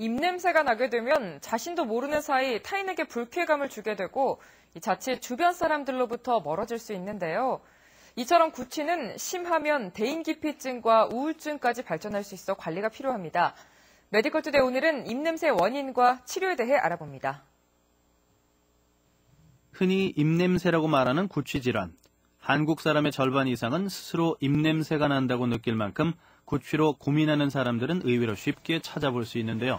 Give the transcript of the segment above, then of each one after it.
입냄새가 나게 되면 자신도 모르는 사이 타인에게 불쾌감을 주게 되고 자칫 주변 사람들로부터 멀어질 수 있는데요. 이처럼 구취는 심하면 대인기피증과 우울증까지 발전할 수 있어 관리가 필요합니다. 메디컬 투데이 오늘은 입냄새 원인과 치료에 대해 알아봅니다. 흔히 입냄새라고 말하는 구취 질환. 한국 사람의 절반 이상은 스스로 입냄새가 난다고 느낄 만큼 구취로 고민하는 사람들은 의외로 쉽게 찾아볼 수 있는데요.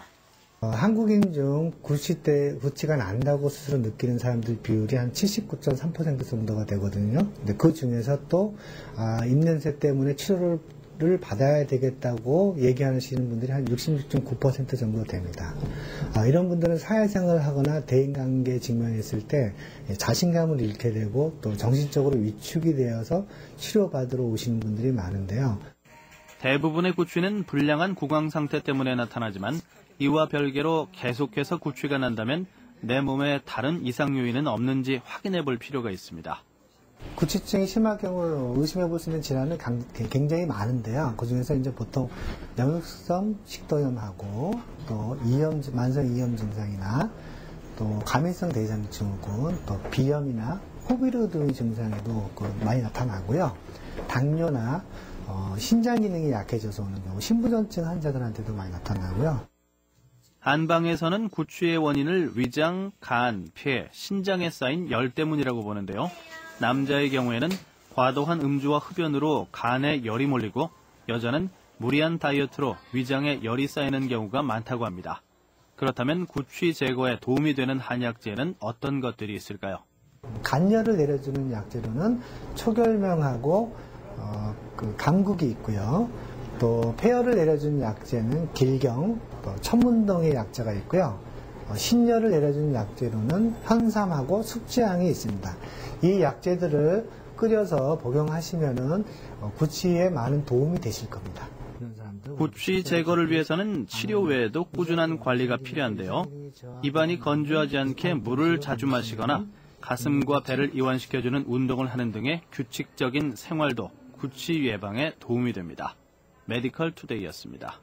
어, 한국인 중 구취 때 구취가 난다고 스스로 느끼는 사람들 비율이 한 79.3% 정도가 되거든요. 근데 그 중에서 또 아, 입냄새 때문에 치료를 받아야 되겠다고 얘기하시는 분들이 한 66.9% 정도 됩니다. 아, 이런 분들은 사회생활을 하거나 대인관계 직면했을 때 자신감을 잃게 되고 또 정신적으로 위축이 되어서 치료받으러 오시는 분들이 많은데요. 대부분의 구취는 불량한 구강 상태 때문에 나타나지만 이와 별개로 계속해서 구취가 난다면 내 몸에 다른 이상 요인은 없는지 확인해 볼 필요가 있습니다. 구취증이 심할 경우 의심해 볼 수 있는 질환은 굉장히 많은데요. 그 중에서 이제 보통 영역성 식도염하고 또 이염, 만성 이염 증상이나 또 감염성 대장 증후군, 또 비염이나 호비르 등의 증상에도 그 많이 나타나고요. 당뇨나 어, 신장 기능이 약해져서 오는 경우 신부전증 환자들한테도 많이 나타나고요. 한방에서는 구취의 원인을 위장, 간, 폐, 신장에 쌓인 열 때문이라고 보는데요. 남자의 경우에는 과도한 음주와 흡연으로 간에 열이 몰리고 여자는 무리한 다이어트로 위장에 열이 쌓이는 경우가 많다고 합니다. 그렇다면 구취 제거에 도움이 되는 한약재는 어떤 것들이 있을까요? 간열을 내려주는 약재로는 초결명하고 어, 그 감국이 있고요. 또 폐열을 내려주는 약재는 길경, 또 천문동의 약재가 있고요. 어, 신열을 내려주는 약재로는 현삼하고 숙지향이 있습니다. 이 약재들을 끓여서 복용하시면은 어, 구취에 많은 도움이 되실 겁니다. 구취 제거를 위해서는 치료 외에도 꾸준한 관리가 필요한데요. 입안이 건조하지 않게 물을 자주 마시거나 가슴과 배를 이완시켜주는 운동을 하는 등의 규칙적인 생활도 구취 예방에 도움이 됩니다. 메디컬 투데이였습니다.